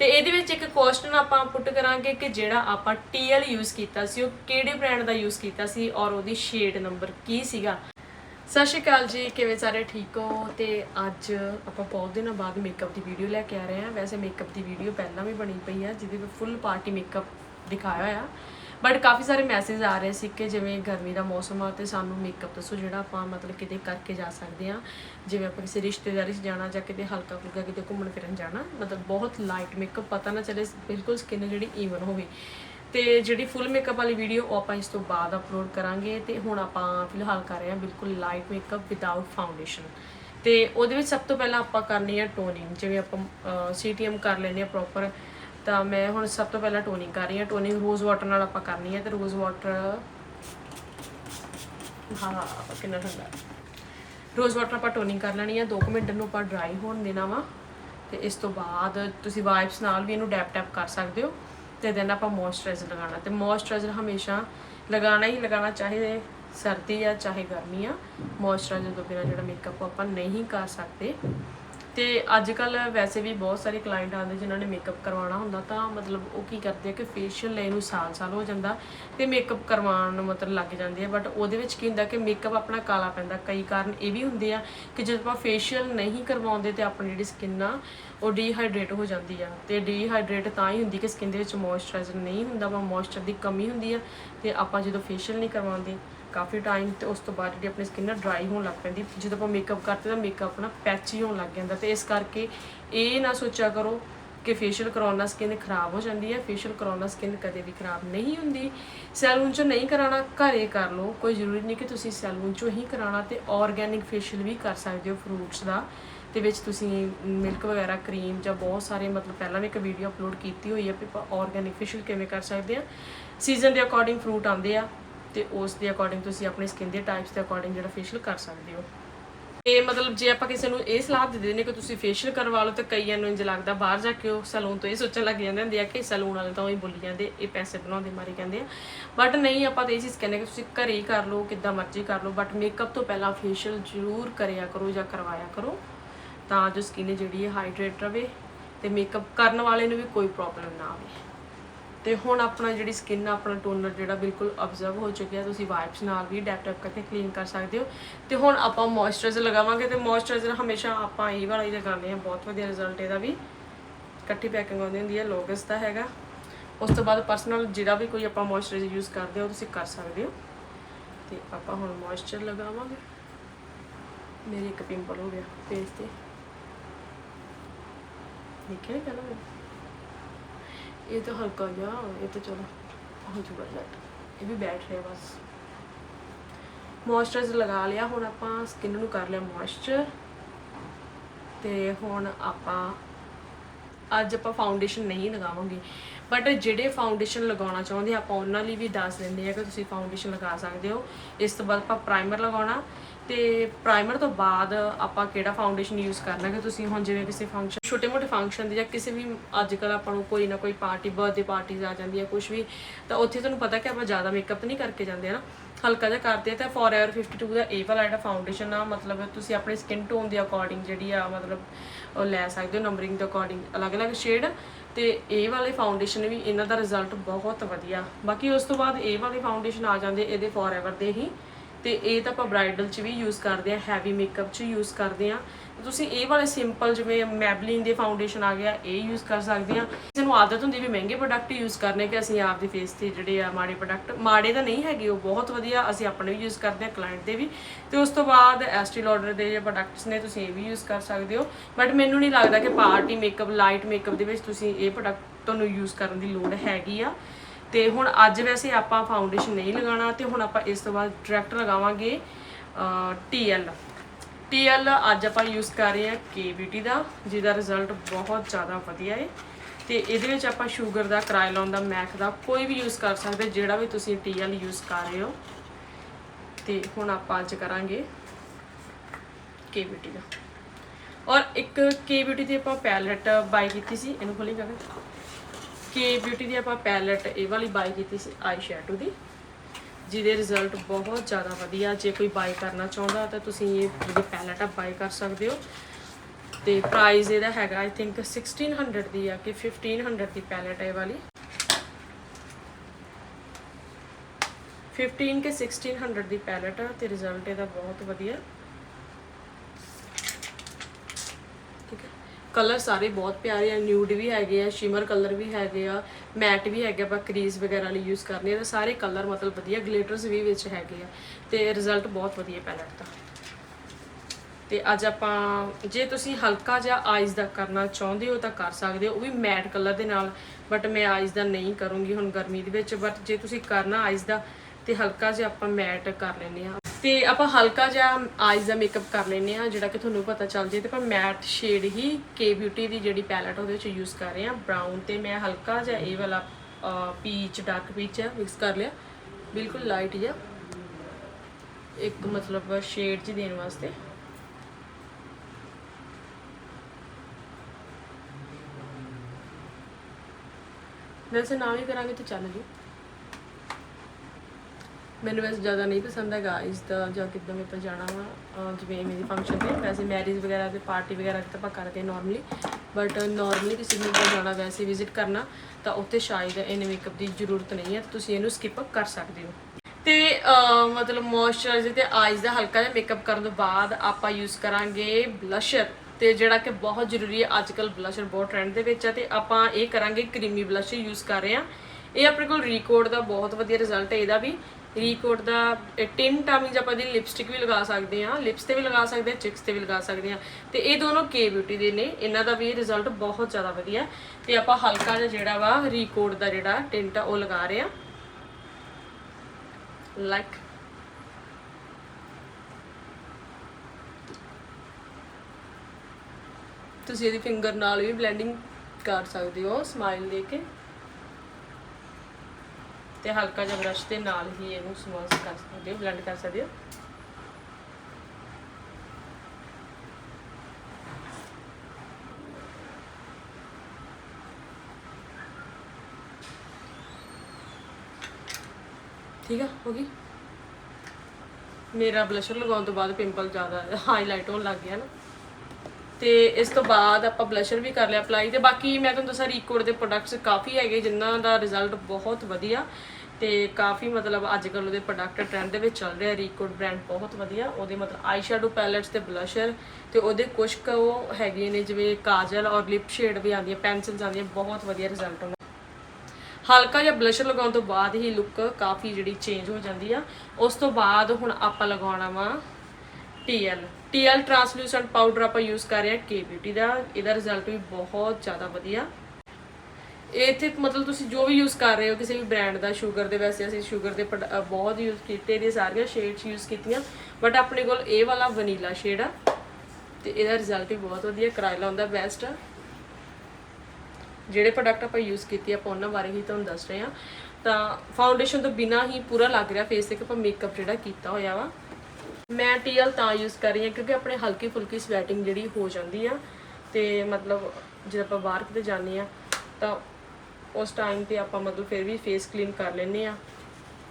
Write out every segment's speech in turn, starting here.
ਤੇ ਇਹਦੇ ਵਿੱਚ ਇੱਕ ਕੁਐਸਚਨ ਆਪਾਂ ਪੁੱਟ ਕਰਾਂਗੇ ਕਿ ਜਿਹੜਾ ਆਪਾਂ TL ਯੂਜ਼ ਕੀਤਾ ਸੀ, ਉਹ ਕਿਹੜੇ ਬ੍ਰਾਂਡ ਦਾ ਯੂਜ਼ ਕੀਤਾ ਸੀ ਔਰ ਉਹਦੀ ਸ਼ੇਡ ਨੰਬਰ ਕੀ ਸੀਗਾ? ਸਤਿ ਸ਼੍ਰੀ ਅਕਾਲ ਜੀ, ਕਿਵੇਂ ਸਾਰੇ ਠੀਕ ਹੋ? ਤੇ ਅੱਜ ਆਪਾਂ ਬਹੁਤ ਦਿਨਾਂ ਬਾਅਦ ਮੇਕਅਪ ਦੀ ਵੀਡੀਓ ਲੈ ਕੇ ਆ ਰਹੇ ਹਾਂ। ਵੈਸੇ ਮੇਕਅਪ ਦੀ ਵੀਡੀਓ ਪਹਿਲਾਂ ਵੀ ਬਣੀ ਪਈ ਆ, ਜਿਹਦੇ ਵਿੱਚ ਫੁੱਲ ਪਾਰਟੀ ਮੇਕਅਪ ਦਿਖਾਇਆ ਹੋਇਆ। ਬਟ ਕਾਫੀ ਸਾਰੇ ਮੈਸੇਜ ਆ ਰਹੇ ਸੀ ਕਿ ਜਿਵੇਂ ਗਰਮੀ ਦਾ ਮੌਸਮ ਆ ਤੇ ਸਾਨੂੰ ਮੇਕਅਪ ਦੱਸੋ ਜਿਹੜਾ ਆਪਾਂ ਮਤਲਬ ਕਿਤੇ ਕਰਕੇ ਜਾ ਸਕਦੇ ਆ ਜਿਵੇਂ ਆਪਾਂ ਕਿਸੇ ਰਿਸ਼ਤੇਦਾਰੀ 'ਚ ਜਾਣਾ ਜਾਂ ਕਿਤੇ ਹਲਕਾ ਫੁਲਕਾ ਕਿਤੇ ਘੁੰਮਣ ਫਿਰਨ ਜਾਣਾ, ਮਤਲਬ ਬਹੁਤ ਲਾਈਟ ਮੇਕਅਪ ਪਤਾ ਨਾ ਚੱਲੇ ਬਿਲਕੁਲ ਸਕਿਨ ਜਿਹੜੀ ਈਵਨ ਹੋਵੇ। ਤੇ ਜਿਹੜੀ ਫੁੱਲ ਮੇਕਅਪ ਵਾਲੀ ਵੀਡੀਓ ਉਹ ਆਪਾਂ ਇਸ ਤੋਂ ਬਾਅਦ ਅਪਲੋਡ ਕਰਾਂਗੇ ਤੇ ਹੁਣ ਆਪਾਂ ਫਿਲਹਾਲ ਕਰ ਰਹੇ ਹਾਂ ਬਿਲਕੁਲ ਲਾਈਟ ਮੇਕਅਪ ਵਿਦਆਊਟ ਫਾਊਂਡੇਸ਼ਨ ਤੇ ਉਹਦੇ ਵਿੱਚ ਸਭ ਤੋਂ ਪਹਿਲਾਂ ਆਪਾਂ ਕਰਨੀ ਹੈ ਟੋਨਿੰਗ ਜਿਵੇਂ ਆਪਾਂ ਸੀਟੀਐਮ ਕਰ ਲੈਨੇ ਆ ਪ੍ਰੋਪਰ ਤਾਂ ਮੈਂ ਹੁਣ ਸਭ ਤੋਂ ਪਹਿਲਾਂ ਟੋਨਿੰਗ ਕਰ ਰਹੀ ਹਾਂ। ਟੋਨਿੰਗ ਰੋਜ਼ ਵਾਟਰ ਨਾਲ ਆਪਾਂ ਕਰਨੀ ਹੈ ਤੇ ਰੋਜ਼ ਵਾਟਰ ਹਾਂ ਕਿੰਨਾ ਠੰਡਾ। ਰੋਜ਼ ਵਾਟਰ ਆਪਾਂ ਟੋਨਿੰਗ ਕਰ ਲੈਣੀ ਹੈ। 2 ਮਿੰਟ ਨੂੰ ਆਪਾਂ ਡਰਾਈ ਹੋਣ ਦੇਣਾ ਵਾ ਤੇ ਇਸ ਤੋਂ ਬਾਅਦ ਤੁਸੀਂ ਵਾਈਪਸ ਨਾਲ ਵੀ ਇਹਨੂੰ ਡੈਪ ਟੈਪ ਕਰ ਸਕਦੇ ਹੋ ਤੇ ਦੈਨ ਆਪਾਂ ਮੋਇਸਚਰਾਈਜ਼ਰ ਲਗਾਉਣਾ। ਤੇ ਮੋਇਸਚਰਾਈਜ਼ਰ ਹਮੇਸ਼ਾ ਲਗਾਉਣਾ ਹੀ ਲਗਾਉਣਾ, ਚਾਹੇ ਸਰਦੀ ਆ, ਚਾਹੇ ਗਰਮੀ ਆ। ਮੋਇਸਚਰਾਈਜ਼ਰ ਤੋਂ ਬਿਨਾਂ ਜਿਹੜਾ ਮੇਕਅਪ ਆਪਾਂ ਨਹੀਂ ਕਰ ਸਕਦੇ। ਤੇ ਅੱਜ ਕੱਲ ਵੈਸੇ ਵੀ ਬਹੁਤ ਸਾਰੇ ਕਲਾਇੰਟ ਆਉਂਦੇ ਜਿਨ੍ਹਾਂ ਨੇ ਮੇਕਅਪ ਕਰਵਾਉਣਾ ਹੁੰਦਾ, ਤਾਂ ਮਤਲਬ ਉਹ ਕੀ ਕਰਦੇ ਆ ਕਿ ਫੇਸ਼ੀਅਲ ਲਈ ਨੂੰ ਸਾਲ-ਸਾਲ ਹੋ ਜਾਂਦਾ ਤੇ ਮੇਕਅਪ ਕਰਵਾਉਣ ਨੂੰ ਮਤਲਬ ਲੱਗ ਜਾਂਦੇ ਆ ਬਟ ਉਹਦੇ ਵਿੱਚ ਕੀ ਹੁੰਦਾ ਕਿ ਮੇਕਅਪ ਆਪਣਾ ਕਾਲਾ ਪੈਂਦਾ। ਕਈ ਕਾਰਨ ਇਹ ਵੀ ਹੁੰਦੇ ਆ ਕਿ ਜਦੋਂ ਆਪਾਂ ਫੇਸ਼ੀਅਲ ਨਹੀਂ ਕਰਵਾਉਂਦੇ ਤੇ ਆਪਣੀ ਜਿਹੜੀ ਸਕਿਨ ਆ, ਉਹ ਡੀਹਾਈਡਰੇਟ ਹੋ ਜਾਂਦੀ ਆ। ਤੇ ਡੀਹਾਈਡਰੇਟ ਤਾਂ ਹੀ ਹੁੰਦੀ ਕਿ ਸਕਿਨ ਦੇ ਵਿੱਚ ਮੋਇਸਚਰਾਈਜ਼ਰ ਨਹੀਂ ਹੁੰਦਾ ਵਾ ਮੋਇਸਚਰ ਦੀ ਕਮੀ ਹੁੰਦੀ ਆ ਤੇ ਆਪਾਂ ਜਦੋਂ ਫੇਸ਼ੀਅਲ ਨਹੀਂ ਕਰਵਾਉਂਦੇ ਕਾਫੀ ਟਾਈਮ ਤੇ ਉਸ ਤੋਂ ਬਾਅਦ ਜਿਹੜੀ ਆਪਣੀ ਸਕਿਨ ਡਰਾਈ ਹੋਣ ਲੱਗ ਪੈਂਦੀ, ਜਦੋਂ ਆਪਾਂ ਮੇਕਅਪ ਕਰਦੇ ਤਾਂ ਮੇਕਅਪ ਆਪਣਾ ਪੈਚੀ ਹੋਣ ਲੱਗ ਜਾਂਦਾ ਤੇ ਇਸ ਕਰਕੇ ਇਹ ਨਾ ਸੋਚਿਆ ਕਰੋ ਕਿ ਫੇਸ਼ੀਅਲ ਕਰਾਉਣਾ ਨਾਲ ਸਕਿਨ ਖਰਾਬ ਹੋ ਜਾਂਦੀ ਹੈ ਫੇਸ਼ੀਅਲ ਕਰਾਉਣਾ ਨਾਲ ਸਕਿਨ ਕਦੇ ਵੀ ਖਰਾਬ ਨਹੀਂ ਹੁੰਦੀ। ਸੈਲੂਨ 'ਚ ਨਹੀਂ ਕਰਾਉਣਾ, ਘਰੇ ਕਰ ਲਓ, ਕੋਈ ਜ਼ਰੂਰੀ ਨਹੀਂ ਕਿ ਤੁਸੀਂ ਸੈਲੂਨ 'ਚੋਂ ਹੀ ਕਰਾਉਣਾ ਤੇ ਆਰਗੈਨਿਕ ਫੇਸ਼ੀਅਲ ਵੀ ਕਰ ਸਕਦੇ ਹੋ ਫਰੂਟਸ ਦਾ, ਤੇ ਵਿੱਚ ਤੁਸੀਂ ਮਿਲਕ ਵਗੈਰਾ ਕਰੀਮ ਜਾਂ ਬਹੁਤ ਸਾਰੇ ਮਤਲਬ ਪਹਿਲਾਂ ਵੀ ਇੱਕ ਵੀਡੀਓ ਅਪਲੋਡ ਕੀਤੀ ਹੋਈ ਹੈ ਕਿ ਆਪਾਂ ਆਰਗੈਨਿਕ ਫੇਸ਼ੀਅਲ ਕਿਵੇਂ ਕਰ ਸਕਦੇ ਆ ਸੀਜ਼ਨ ਦੇ ਅਕੋਰਡਿੰਗ ਫਰੂਟ ਆਉਂਦੇ ਆ ਤੇ ਉਸ ਦੇ ਅਕੋਰਡਿੰਗ ਤੁਸੀਂ ਆਪਣੀ ਸਕਿਨ ਦੇ ਟਾਈਪਸ ਦੇ ਅਕੋਰਡਿੰਗ ਜਿਹੜਾ ਫੇਸ਼ੀਅਲ ਕਰ ਸਕਦੇ ਹੋ। ਤੇ ਮਤਲਬ ਜੇ ਆਪਾਂ ਕਿਸੇ ਨੂੰ ਇਹ ਸਲਾਹ ਦੇ ਦਿੰਦੇ ਨੇ ਕਿ ਤੁਸੀਂ ਫੇਸ਼ੀਅਲ ਕਰਵਾ ਲਓ ਤੇ ਕਈਆਂ ਨੂੰ ਇੰਜ ਲੱਗਦਾ ਬਾਹਰ ਜਾ ਕੇ ਉਹ ਸੈਲੂਨ ਤੋਂ ਇਹ ਸੋਚਣ ਲੱਗ ਜਾਂਦੇ ਹੁੰਦੇ ਆ ਕਿ ਸੈਲੂਨ ਵਾਲੇ ਤਾਂ ਉਹੀ ਬੋਲੀ ਜਾਂਦੇ, ਇਹ ਪੈਸੇ ਬਣਾਉਂਦੇ ਮਾਰੇ ਕਹਿੰਦੇ ਆ। ਬਟ ਨਹੀਂ, ਆਪਾਂ ਤਾਂ ਇਹ ਚੀਜ਼ ਕਹਿੰਦੇ ਕਿ ਤੁਸੀਂ ਘਰੇ ਹੀ ਕਰ ਲਓ, ਕਿੱਦਾਂ ਮਰਜ਼ੀ ਕਰ ਲਓ ਬਟ ਮੇਕਅਪ ਤੋਂ ਪਹਿਲਾਂ ਫੇਸ਼ੀਅਲ ਜ਼ਰੂਰ ਕਰਿਆ ਕਰੋ ਜਾਂ ਕਰਵਾਇਆ ਕਰੋ। ਤਾਂ ਜੋ ਸਕਿਨ ਜਿਹੜੀ ਹੈ ਹਾਈਡਰੇਟ ਰਵੇ ਤੇ ਮੇਕਅਪ ਕਰਨ ਵਾਲੇ ਨੂੰ ਵੀ ਕੋਈ ਪ੍ਰੋਬਲਮ ਨਾ ਆਵੇ। ਤੇ ਹੁਣ ਆਪਣਾ ਜਿਹੜੀ ਸਕਿਨ ਆ ਆਪਣਾ ਟੋਨਰ ਜਿਹੜਾ ਬਿਲਕੁਲ ਅਬਜ਼ਰਵ ਹੋ ਚੁੱਕਿਆ ਤੁਸੀਂ ਵਾਈਪਸ ਨਾਲ ਵੀ ਡੈਪ ਟੈਪ ਕਰਕੇ ਕਲੀਨ ਕਰ ਸਕਦੇ ਹੋ। ਤੇ ਹੁਣ ਆਪਾਂ ਮੋਇਸਚਰਾਈਜ਼ਰ ਲਗਾਵਾਂਗੇ ਤੇ ਮੋਇਸਚਰਾਈਜ਼ਰ ਹਮੇਸ਼ਾ ਆਪਾਂ ਇਹ ਵਾਲਾ ਹੀ ਲਗਾਉਂਦੇ ਆ ਬਹੁਤ ਵਧੀਆ ਰਿਜ਼ਲਟ ਇਹਦਾ ਵੀ। ਇਕੱਠੀ ਪੈਕਿੰਗ ਆਉਂਦੀ ਹੁੰਦੀ ਹੈ ਲੋਗਸ ਦਾ ਹੈਗਾ। ਉਸ ਤੋਂ ਬਾਅਦ ਪਰਸਨਲ ਜਿਹੜਾ ਵੀ ਕੋਈ ਆਪਾਂ ਮੋਇਸਚਰਾਈਜ਼ਰ ਯੂਜ਼ ਕਰਦੇ ਹੋ ਤੁਸੀਂ ਕਰ ਸਕਦੇ ਹੋ। ਤੇ ਆਪਾਂ ਹੁਣ ਮੋਇਸਚਰ ਲਗਾਵਾਂਗੇ। ਮੇਰੇ ਇੱਕ ਪਿੰਪਲ ਹੋ ਗਿਆ ਫੇਸ ਤੇ। ਦੇਖਿਆ ਨਹੀਂ ਇਹ ਤਾਂ ਹਲਕਾ ਜਿਹਾ, ਇਹ ਤਾਂ ਚਲੋ ਹੋ ਜੂਗਾ ਜੱਟ ਇਹ ਵੀ ਬੈਠ ਰਿਹਾ ਬਸ। ਮੋਇਸਚਰਾਈਜ਼ਰ ਲਗਾ ਲਿਆ, ਹੁਣ ਆਪਾਂ ਸਕਿਨ ਨੂੰ ਕਰ ਲਿਆ ਮੋਇਸਚਰ ਤੇ ਹੁਣ ਆਪਾਂ ਅੱਜ ਆਪਾਂ ਫਾਊਂਡੇਸ਼ਨ ਨਹੀਂ ਲਗਾਵਾਂਗੇ। ਬਟ ਜਿਹੜੇ ਫਾਊਂਡੇਸ਼ਨ ਲਗਾਉਣਾ ਚਾਹੁੰਦੇ ਆਪਾਂ ਉਹਨਾਂ ਲਈ ਵੀ ਦੱਸ ਦਿੰਦੇ ਆ ਕਿ ਤੁਸੀਂ ਫਾਊਂਡੇਸ਼ਨ ਲਗਾ ਸਕਦੇ ਹੋ। ਇਸ ਤੋਂ ਬਾਅਦ ਆਪਾਂ ਪ੍ਰਾਈਮਰ ਲਗਾਉਣਾ। ਤੇ ਪ੍ਰਾਈਮਰ ਤੋਂ ਬਾਅਦ ਆਪਾਂ ਕਿਹੜਾ ਫਾਊਂਡੇਸ਼ਨ ਯੂਜ਼ ਕਰਨਾ ਕਿ ਤੁਸੀਂ ਹੁਣ ਜਿਵੇਂ ਕਿਸੇ ਫੰਕਸ਼ਨ ਛੋਟੇ ਮੋਟੇ ਫੰਕਸ਼ਨ ਦੇ ਜਾਂ ਕਿਸੇ ਵੀ ਅੱਜ ਕੱਲ ਆਪਾਂ ਨੂੰ ਕੋਈ ਨਾ ਕੋਈ ਪਾਰਟੀ ਬਰਥਡੇ ਪਾਰਟੀਜ਼ ਆ ਜਾਂਦੀਆਂ ਹੈ ਕੁਝ ਵੀ, ਤਾਂ ਉੱਥੇ ਤੁਹਾਨੂੰ ਪਤਾ ਕਿ ਆਪਾਂ ਜ਼ਿਆਦਾ ਮੇਕਅਪ ਨਹੀਂ ਕਰਕੇ ਜਾਂਦੇ ਨਾ? ਹਲਕਾ ਜਿਹਾ ਕਰਦੇ ਆ ਤਾਂ ਫੋਰਐਵਰ 52 ਦਾ ਇਹ ਵਾਲਾ ਜਿਹੜਾ ਫਾਊਂਡੇਸ਼ਨ ਆ, ਮਤਲਬ ਤੁਸੀਂ ਆਪਣੇ ਸਕਿਨ ਟੋਨ ਦੇ ਅਕੋਰਡਿੰਗ ਜਿਹੜੀ ਆ, ਮਤਲਬ ਉਹ ਲੈ ਸਕਦੇ ਹੋ ਨੰਬਰਿੰਗ ਦੇ ਅਕੋਰਡਿੰਗ ਅਲੱਗ-ਅਲੱਗ ਸ਼ੇਡ ਤੇ ਇਹ ਵਾਲੇ ਫਾਊਂਡੇਸ਼ਨ ਵੀ ਇਹਨਾਂ ਦਾ ਰਿਜ਼ਲਟ ਬਹੁਤ ਵਧੀਆ। ਬਾਕੀ ਉਸ ਤੋਂ ਬਾਅਦ ਇਹ ਵਾਲੇ ਫਾਊਂਡੇਸ਼ਨ ਆ ਜਾਂਦੇ ਇਹਦੇ ਫੋਰਐਵਰ ਦੇ ਹੀ। ਤੇ ਇਹ ਤਾਂ ਆਪਾਂ ਬ੍ਰਾਈਡਲ 'ਚ ਵੀ ਯੂਜ਼ ਕਰਦੇ ਆ ਹੈਵੀ ਮੇਕਅਪ 'ਚ ਯੂਜ਼ ਕਰਦੇ ਆ ਤੁਸੀਂ ਇਹ ਵਾਲੇ ਸਿੰਪਲ ਜਿਵੇਂ ਮੈਬਲਿਨ ਦੇ ਫਾਊਂਡੇਸ਼ਨ ਆ ਗਿਆ, ਇਹ ਯੂਜ਼ ਕਰ ਸਕਦੇ ਆ ਕਿਸੇ ਨੂੰ ਆਦਤ ਹੁੰਦੀ ਵੀ ਮਹਿੰਗੇ ਪ੍ਰੋਡਕਟ ਯੂਜ਼ ਕਰਨੇ ਕਿ ਅਸੀਂ ਆਪਦੇ ਫੇਸ ਤੇ ਜਿਹੜੇ ਆ ਮਾੜੇ ਪ੍ਰੋਡਕਟ ਮਾੜੇ ਤਾਂ ਨਹੀਂ ਹੈਗੇ, ਉਹ ਬਹੁਤ ਵਧੀਆ ਅਸੀਂ ਆਪਣੇ ਵੀ ਯੂਜ਼ ਕਰਦੇ ਆ ਕਲਾਇੰਟ ਦੇ ਵੀ। ਤੇ ਉਸ ਤੋਂ ਬਾਅਦ ਐਸਟੀ ਲਾਡਰ ਦੇ ਜਿਹੜੇ ਪ੍ਰੋਡਕਟਸ ਨੇ, ਤੁਸੀਂ ਇਹ ਵੀ ਯੂਜ਼ ਕਰ ਸਕਦੇ ਹੋ। ਬਟ ਮੈਨੂੰ ਨਹੀਂ ਲੱਗਦਾ ਕਿ ਪਾਰਟੀ ਮੇਕਅਪ ਲਾਈਟ ਮੇਕਅਪ ਦੇ ਵਿੱਚ ਤੁਸੀਂ ਇਹ ਪ੍ਰੋਡਕਟ ਤੁਹਾਨੂੰ ਯੂਜ਼ ਕਰਨ ਦੀ ਲੋੜ ਹੈਗੀ ਆ। ਤੇ ਹੁਣ ਅੱਜ ਵੈਸੇ ਆਪਾਂ ਫਾਊਂਡੇਸ਼ਨ ਨਹੀਂ ਲਗਾਉਣਾ ਤੇ ਹੁਣ ਆਪਾਂ ਇਸ ਤੋਂ ਬਾਅਦ ਡਾਇਰੈਕਟ ਲਗਾਵਾਂਗੇ TL TL ਅੱਜ ਆਪਾਂ ਯੂਜ਼ ਕਰ ਰਹੇ ਹਾਂ ਕੇ ਬਿਊਟੀ ਦਾ, ਜਿਹਦਾ ਰਿਜ਼ਲਟ ਬਹੁਤ ਜ਼ਿਆਦਾ ਵਧੀਆ ਹੈ ਤੇ ਇਹਦੇ ਵਿੱਚ ਆਪਾਂ ਸ਼ੂਗਰ ਦਾ ਕਰਾਇਲੌਨ ਦਾ ਮੈਕ ਦਾ ਕੋਈ ਵੀ ਯੂਜ਼ ਕਰ ਸਕਦੇ, ਜਿਹੜਾ ਵੀ ਤੁਸੀਂ TL ਯੂਜ਼ ਕਰ ਰਹੇ ਹੋ। ਤੇ ਹੁਣ ਆਪਾਂ ਅੱਜ ਕਰਾਂਗੇ ਕੇ ਬਿਊਟੀ ਦਾ। ਔਰ ਇੱਕ ਕੇ ਬਿਊਟੀ ਦੀ ਆਪਾਂ ਪੈਲਟ ਬਾਈ ਕੀਤੀ ਸੀ, ਇਹਨੂੰ ਖੋਲੀ ਜਾਵੇ। ਕੇ ਬਿਊਟੀ ਦੀ ਆਪਾਂ ਪੈਲਟ ਇਹ ਵਾਲੀ ਬਾਈ ਕੀਤੀ ਸੀ ਆਈ ਸ਼ੈਡੋ ਦੀ, ਜਿਹਦੇ ਰਿਜ਼ਲਟ ਬਹੁਤ ਜ਼ਿਆਦਾ ਵਧੀਆ। ਜੇ ਕੋਈ ਬਾਈ ਕਰਨਾ ਚਾਹੁੰਦਾ ਤਾਂ ਤੁਸੀਂ ਇਹ ਜਿਹੜੀ ਪੈਲਟ ਆ ਬਾਈ ਕਰ ਸਕਦੇ ਹੋ। ਤੇ ਪ੍ਰਾਈਸ ਇਹਦਾ ਹੈਗਾ ਆਈ ਥਿੰਕ 1600 ਦੀ ਆ ਕਿ 1500 ਦੀ ਪੈਲਟ ਹੈ ਇਹ ਵਾਲੀ। 15 ਕੇ 1600 ਦੀ ਪੈਲਟ ਆ ਤੇ ਰਿਜ਼ਲਟ ਇਹਦਾ ਬਹੁਤ ਵਧੀਆ ਠੀਕ ਹੈ ਕਲਰ ਸਾਰੇ ਬਹੁਤ ਪਿਆਰੇ ਆ ਨਿਊਡ ਵੀ ਹੈਗੇ ਆ ਸ਼ਿਮਰ ਕਲਰ ਵੀ ਹੈਗੇ ਆ ਮੈਟ ਵੀ ਹੈਗੇ ਆਪਾਂ ਕਰੀਜ਼ ਵਗੈਰਾ ਲਈ ਯੂਜ਼ ਕਰਨੇ ਆ, ਤੇ ਸਾਰੇ ਕਲਰ ਮਤਲਬ ਵਧੀਆ ਗਲਿਟਰਸ ਵੀ ਵਿੱਚ ਹੈਗੇ ਆ, ਤੇ ਰਿਜ਼ਲਟ ਬਹੁਤ ਵਧੀਆ ਪੈਲਟ ਦਾ ਤੇ ਅੱਜ ਆਪਾਂ, ਜੇ ਤੁਸੀਂ ਹਲਕਾ ਜਿਹਾ ਆਈਜ਼ ਦਾ ਕਰਨਾ ਚਾਹੁੰਦੇ ਹੋ ਤਾਂ ਕਰ ਸਕਦੇ ਹੋ, ਉਹ ਵੀ ਮੈਟ ਕਲਰ ਦੇ ਨਾਲ ਬਟ ਮੈਂ ਆਈਜ਼ ਦਾ ਨਹੀਂ ਕਰੂੰਗੀ ਹੁਣ ਗਰਮੀ ਦੇ ਵਿੱਚ ਬਟ ਜੇ ਤੁਸੀਂ ਕਰਨਾ ਆਈਜ਼ ਦਾ, ਤੇ ਹਲਕਾ ਜਿਹਾ ਆਪਾਂ ਮੈਟ ਕਰ ਲੈਨੇ ਆ ਤੇ ਆਪਾਂ ਹਲਕਾ ਜਿਹਾ ਆਈਜ਼ ਦਾ ਮੇਕਅਪ ਕਰ ਲੈਨੇ ਆ ਜਿਹੜਾ ਕਿ ਤੁਹਾਨੂੰ ਪਤਾ ਚੱਲ ਜੇ ਤੇ ਆਪਾਂ ਮੈਟ ਸ਼ੇਡ ਹੀ ਕੇ ਬਿਊਟੀ ਦੀ ਜਿਹੜੀ ਪੈਲਟ ਉਹਦੇ ਵਿੱਚ ਯੂਜ਼ ਕਰ ਰਹੇ ਆ ਬ੍ਰਾਊਨ ਤੇ ਮੈਂ ਹਲਕਾ ਜਿਹਾ ਇਹ ਵਾਲਾ ਪੀਚ ਡਾਰਕ ਪੀਚ ਹੈ ਮਿਕਸ ਕਰ ਲਿਆ। ਬਿਲਕੁਲ ਲਾਈਟ ਜਿਹਾ। ਇੱਕ ਮਤਲਬ ਸ਼ੇਡ ਚ ਦੇਣ ਵਾਸਤੇ। ਵੈਸੇ ਨਾ ਵੀ ਕਰਾਂਗੇ ਤਾਂ ਚੱਲ ਜੂ। ਮੈਨੂੰ ਵੈਸੇ ਜ਼ਿਆਦਾ ਨਹੀਂ ਪਸੰਦ ਹੈਗਾ ਇਸ ਦਾ ਜਾਂ ਕਿੱਦਾਂ ਵੀ ਆਪਾਂ ਜਾਣਾ ਵਾ ਜਿਵੇਂ ਮੇਰੀ ਫੰਕਸ਼ਨ ਤੇ, ਵੈਸੇ ਮੈਰਿਜ ਵਗੈਰਾ ਤੇ ਪਾਰਟੀ ਵਗੈਰਾ ਤੇ ਆਪਾਂ ਕਰਦੇ ਨਾਰਮਲੀ ਬਟ ਨਾਰਮਲੀ ਕਿਸੇ ਨੂੰ ਆਪਾਂ ਜਾਣਾ ਵੈਸੇ ਵਿਜ਼ਿਟ ਕਰਨਾ, ਤਾਂ ਉੱਥੇ ਸ਼ਾਇਦ ਇਹਨੇ ਮੇਕਅਪ ਦੀ ਜ਼ਰੂਰਤ ਨਹੀਂ ਹੈ ਤੁਸੀਂ ਇਹਨੂੰ ਸਕਿਪ ਕਰ ਸਕਦੇ ਹੋ। ਤੇ ਮਤਲਬ ਮੋਇਸਚਰਾਈਜ਼ਰ ਤੇ ਆਈਜ਼ ਦਾ ਹਲਕਾ ਜਿਹਾ ਮੇਕਅਪ ਕਰਨ ਤੋਂ ਬਾਅਦ ਆਪਾਂ ਯੂਜ਼ ਕਰਾਂਗੇ ਬਲਸ਼ਰ ਤੇ ਜਿਹੜਾ ਕਿ ਬਹੁਤ ਜ਼ਰੂਰੀ ਹੈ ਅੱਜ ਕੱਲ ਬਲਸ਼ਰ ਬਹੁਤ ਟ੍ਰੈਂਡ ਦੇ ਵਿੱਚ ਆ, ਤੇ ਆਪਾਂ ਇਹ ਕਰਾਂਗੇ ਕਰੀਮੀ ਬਲਸ਼ਰ ਯੂਜ਼ ਕਰ ਰਹੇ ਆ ਇਹ ਆਪਣੇ ਕੋਲ ਰੀਕੋਡ ਦਾ ਬਹੁਤ ਵਧੀਆ ਰਿਜ਼ਲਟ ਹੈ, ਇਹਦਾ ਵੀ ਰੀਕੋਟ ਦਾ ਟਿੰਟ ਆ ਮੀਨਸ ਆਪਾਂ ਦੀ ਲਿਪਸਟਿਕ ਵੀ ਲਗਾ ਸਕਦੇ ਆ ਲਿਪਸ ਤੇ ਵੀ ਲਗਾ ਸਕਦੇ ਆ ਚਿਕਸ ਤੇ ਵੀ ਲਗਾ ਸਕਦੇ ਆ ਤੇ ਇਹ ਦੋਨੋਂ ਕੇ ਬਿਊਟੀ ਦੇ ਨੇ, ਇਹਨਾਂ ਦਾ ਵੀ ਰਿਜ਼ਲਟ ਬਹੁਤ ਜ਼ਿਆਦਾ ਵਧੀਆ। ਤੇ ਆਪਾਂ ਹਲਕਾ ਜਿਹਾ ਜਿਹੜਾ ਵਾ ਰੀਕੋਟ ਦਾ ਜਿਹੜਾ ਟਿੰਟ ਆ, ਉਹ ਲਗਾ ਰਹੇ ਆ ਲਾਈਕ ਤੁਸੀਂ ਇਹਦੀ ਫਿੰਗਰ ਨਾਲ ਵੀ ਬਲੈਂਡਿੰਗ ਕਰ ਸਕਦੇ ਹੋ ਸਮਾਈਲ ਦੇ ਕੇ। ਤੇ ਹਲਕਾ ਜਿਹਾ ਬ੍ਰਸ਼ ਦੇ ਨਾਲ ਹੀ ਇਹਨੂੰ ਸਮੂਥ ਕਰ ਸਕਦੇ ਹੋ ਬਲੈਂਡ ਕਰ ਸਕਦੇ ਹੋ। ਠੀਕ ਆ, ਹੋ ਗਈ? ਮੇਰਾ ਬਲਸ਼ਰ ਲਗਾਉਣ ਤੋਂ ਬਾਅਦ ਪਿੰਪਲ ਜ਼ਿਆਦਾ ਹਾਈਲਾਈਟ ਹੋਣ ਲੱਗ ਗਿਆ ਨਾ। ਤੇ ਇਸ ਤੋਂ ਬਾਅਦ ਆਪਾਂ ਬਲਸ਼ਰ ਵੀ ਕਰ ਲਿਆ ਅਪਲਾਈ ਤੇ ਬਾਕੀ ਮੈਂ ਤੁਹਾਨੂੰ ਦੱਸਾਂ ਰੀਕੋਡ ਦੇ ਪ੍ਰੋਡਕਟਸ ਕਾਫੀ ਹੈਗੇ ਜਿਨ੍ਹਾਂ ਦਾ ਰਿਜ਼ਲਟ ਬਹੁਤ ਵਧੀਆ ਤੇ ਕਾਫੀ ਮਤਲਬ ਅੱਜ ਕੱਲ ਉਹਦੇ ਪ੍ਰੋਡਕਟ ਟ੍ਰੈਂਡ ਦੇ ਵਿੱਚ ਚੱਲ ਰਿਹਾ ਰੀਕੋਡ ਬ੍ਰਾਂਡ ਬਹੁਤ ਵਧੀਆ। ਉਹਦੇ ਮਤਲਬ ਆਈ ਸ਼ੈਡੋ ਪੈਲੇਟਸ ਤੇ ਬਲਸ਼ਰ ਤੇ ਉਹਦੇ ਕੁਝ ਕੁ ਉਹ ਹੈਗੇ ਨੇ ਜਿਵੇਂ ਕਾਜਲ ਔਰ ਲਿਪ ਸ਼ੇਡ ਵੀ ਆਉਂਦੀਆਂ ਪੈਨਸਿਲਸ ਆਉਂਦੀਆਂ, ਬਹੁਤ ਵਧੀਆ ਰਿਜ਼ਲਟ ਉਹਨਾਂ ਹਲਕਾ ਜਿਹਾ ਬਲਸ਼ਰ ਲਗਾਉਣ ਤੋਂ ਬਾਅਦ ਹੀ ਲੁੱਕ ਕਾਫੀ ਜਿਹੜੀ ਚੇਂਜ ਹੋ ਜਾਂਦੀ ਆ। ਉਸ ਤੋਂ ਬਾਅਦ ਹੁਣ ਆਪਾਂ ਲਗਾਉਣਾ ਵਾ TL TL ਟ੍ਰਾਂਸਲੂਸੈਂਟ ਪਾਊਡਰ ਆਪਾਂ ਯੂਜ਼ ਕਰ ਰਹੇ ਹਾਂ ਕੇ ਬਿਊਟੀ ਦਾ। ਇਹਦਾ ਰਿਜ਼ਲਟ ਵੀ ਬਹੁਤ ਜ਼ਿਆਦਾ ਵਧੀਆ। ਇਹ ਇੱਥੇ ਮਤਲਬ ਤੁਸੀਂ ਜੋ ਵੀ ਯੂਜ਼ ਕਰ ਰਹੇ ਹੋ, ਕਿਸੇ ਵੀ ਬ੍ਰਾਂਡ ਦਾ ਸ਼ੂਗਰ ਦੇ ਵੈਸੇ ਅਸੀਂ ਸ਼ੂਗਰ ਦੇ ਪ੍ਰੋਡ- ਬਹੁਤ ਯੂਜ਼ ਕੀਤੇ ਇਹਦੀਆਂ ਸਾਰੀਆਂ ਸ਼ੇਡਸ ਯੂਜ਼ ਕੀਤੀਆਂ। ਬਟ ਆਪਣੇ ਕੋਲ ਇਹ ਵਾਲਾ ਵਨੀਲਾ ਸ਼ੇਡ ਆ। ਤੇ ਇਹਦਾ ਰਿਜ਼ਲਟ ਵੀ ਬਹੁਤ ਵਧੀਆ ਕਰਾਇਲਾ ਹੁੰਦਾ ਬੈਸਟ ਆ ਜਿਹੜੇ ਪ੍ਰੋਡਕਟ ਆਪਾਂ ਯੂਜ਼ ਕੀਤੇ ਆਪਾਂ ਉਹਨਾਂ ਬਾਰੇ ਹੀ ਤੁਹਾਨੂੰ ਦੱਸ ਰਹੇ ਹਾਂ। ਤਾਂ ਫਾਊਂਡੇਸ਼ਨ ਤੋਂ ਬਿਨਾ ਹੀ ਪੂਰਾ ਲੱਗ ਰਿਹਾ ਫੇਸ ਤੇ, ਕਿ ਆਪਾਂ ਮੇਕਅਪ ਜਿਹੜਾ ਕੀਤਾ ਹੋਇਆ ਵਾ। ਮੈਂ ਟੀਐਲ ਤਾਂ ਯੂਜ਼ ਕਰ ਰਹੀ ਹਾਂ ਕਿਉਂਕਿ ਆਪਣੇ ਹਲਕੀ ਫੁਲਕੀ ਸਵੈਟਿੰਗ ਜਿਹੜੀ ਹੋ ਜਾਂਦੀ ਆ ਤੇ ਮਤਲਬ ਜਦੋਂ ਆਪਾਂ ਬਾਹਰ ਕਿਤੇ ਜਾਂਦੇ ਆ ਤਾਂ ਉਸ ਟਾਈਮ ਤੇ ਆਪਾਂ ਮਤਲਬ ਫਿਰ ਵੀ ਫੇਸ ਕਲੀਨ ਕਰ ਲੈਂਦੇ ਆ